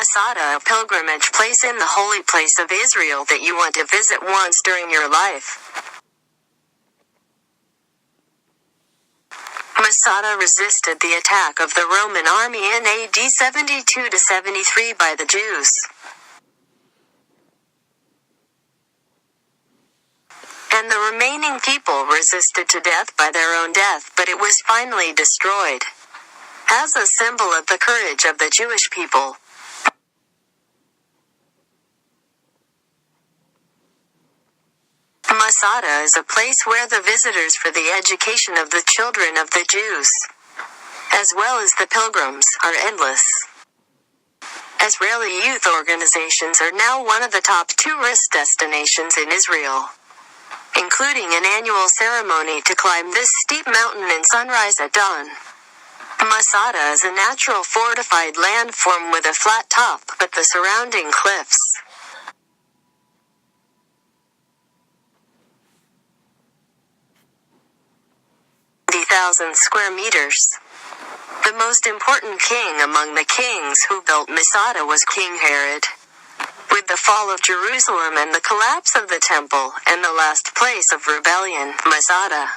Masada, a pilgrimage place in the holy place of Israel that you want to visit once during your life. Masada resisted the attack of the Roman army in AD 72 to 73 by the Jews. And the remaining people resisted to death by their own death, but it was finally destroyed. As a symbol of the courage of the Jewish people, Masada is a place where the visitors for the education of the children of the Jews, as well as the pilgrims, are endless. Israeli youth organizations are now one of the top tourist destinations in Israel, including an annual ceremony to climb this steep mountain in sunrise at dawn. Masada is a natural fortified landform with a flat top, but the surrounding cliffs, 30,000 square meters. The most important king among the kings who built Masada was King Herod. With the fall of Jerusalem and the collapse of the temple, and the last place of rebellion, Masada,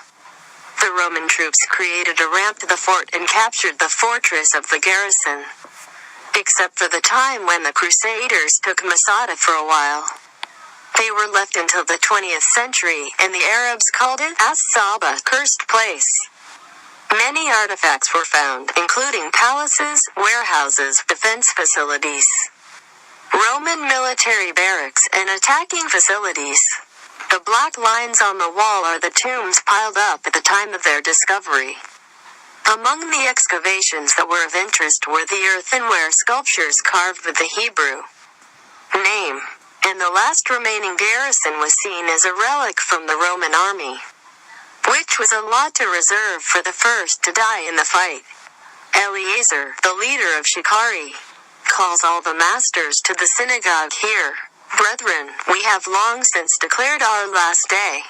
the Roman troops created a ramp to the fort and captured the fortress of the garrison. Except for the time when the Crusaders took Masada for a while. They were left until the 20th century, and the Arabs called it As-Saba, cursed place. Many artifacts were found, including palaces, warehouses, defense facilities, Roman military barracks, and attacking facilities. The black lines on the wall are the tombs piled up at the time of their discovery. Among the excavations that were of interest were the earthenware sculptures carved with the Hebrew name, and the last remaining garrison was seen as a relic from the Roman army which was a lot to reserve for the first to die in the fight. Eliezer, the leader of Shikari, calls all the masters to the synagogue here. Brethren, we have long since declared our last day.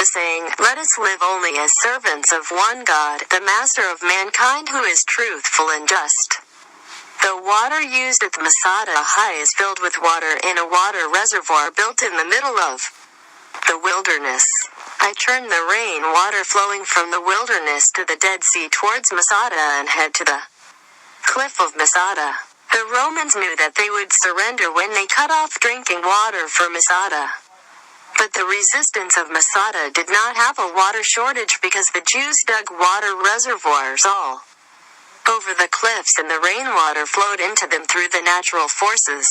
Saying, Let us live only as servants of one God, the Master of mankind who is truthful and just. The water used at the Masada High is filled with water in a water reservoir built in the middle of the wilderness. I turn the rain water flowing from the wilderness to the Dead Sea towards Masada and head to the cliff of Masada. The Romans knew that they would surrender when they cut off drinking water for Masada. But the resistance of Masada did not have a water shortage because the Jews dug water reservoirs all over the cliffs and the rainwater flowed into them through the natural forces.